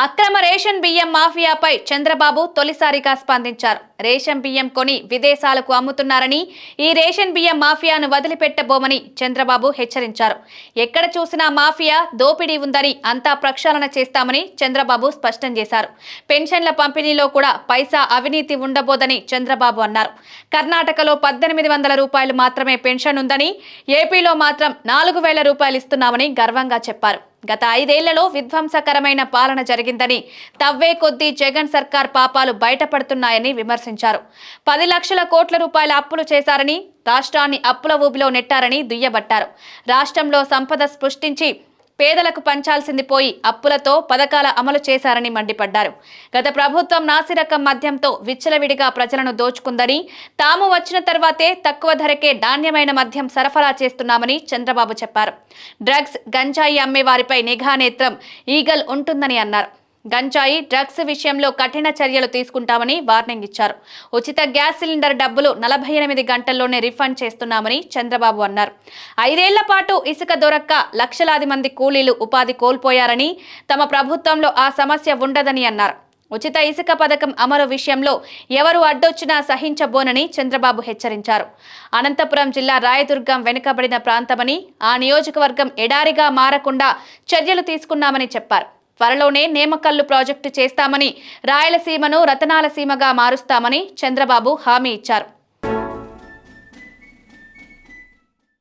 అక్రమ రేషన్ బియ్యం మాఫియాపై చంద్రబాబు తొలిసారిగా స్పందించారు. రేషన్ బియ్యం కొని విదేశాలకు అమ్ముతున్నారని ఈ రేషన్ బియ్యం మాఫియాను వదిలిపెట్టబోమని చంద్రబాబు హెచ్చరించారు. ఎక్కడ చూసినా మాఫియా దోపిడీ ఉందని అంతా ప్రక్షాళన చేస్తామని చంద్రబాబు స్పష్టం చేశారు. పెన్షన్ల పంపిణీలో కూడా పైసా అవినీతి ఉండబోదని చంద్రబాబు అన్నారు. కర్ణాటకలో పద్దెనిమిది వందల రూపాయలు మాత్రమే పెన్షన్ ఉందని ఏపీలో మాత్రం నాలుగు వేల రూపాయలు ఇస్తున్నామని గర్వంగా చెప్పారు. గత ఐదేళ్ళలో విధ్వంసకరమైన పాలన జరిగిందని తవ్వే కొద్దీ జగన్ సర్కార్ పాపాలు బయటపడుతున్నాయని విమర్శించారు. పది లక్షల కోట్ల రూపాయల అప్పులు చేశారని రాష్ట్రాన్ని అప్పుల ఊబిలో నెట్టారని దుయ్యబట్టారు. రాష్ట్రంలో సంపద సృష్టించి పేదలకు పంచాల్సింది పోయి అప్పులతో పథకాల అమలు చేశారని మండిపడ్డారు. గత ప్రభుత్వం నాసిరకం మద్యంతో విచ్చలవిడిగా ప్రజలను దోచుకుందని తాము వచ్చిన తర్వాతే తక్కువ ధరకే నాణ్యమైన మద్యం సరఫరా చేస్తున్నామని చంద్రబాబు చెప్పారు. డ్రగ్స్ గంజాయి అమ్మే వారిపై నిఘా నేత్రం ఈగల్ ఉంటుందని అన్నారు. గంజాయి డ్రగ్స్ విషయంలో కఠిన చర్యలు తీసుకుంటామని వార్నింగ్ ఇచ్చారు. ఉచిత గ్యాస్ సిలిండర్ డబ్బులు నలభై ఎనిమిది గంటల్లోనే రిఫండ్ చేస్తున్నామని చంద్రబాబు అన్నారు. ఐదేళ్ళ పాటు ఇసుక దొరక్క లక్షలాది మంది కూలీలు ఉపాధి కోల్పోయారని తమ ప్రభుత్వంలో ఆ సమస్య ఉండదని అన్నారు. ఉచిత ఇసుక పథకం అమలు విషయంలో ఎవరు అడ్డొచ్చినా సహించబోనని చంద్రబాబు హెచ్చరించారు. అనంతపురం జిల్లా రాయదుర్గం వెనుకబడిన ప్రాంతమని ఆ నియోజకవర్గం ఎడారిగా మారకుండా చర్యలు తీసుకున్నామని చెప్పారు. త్వరలోనే నేమకల్లు ప్రాజెక్టు చేస్తామని రాయలసీమను రతనాల సీమగా మారుస్తామని చంద్రబాబు హామీ ఇచ్చారు.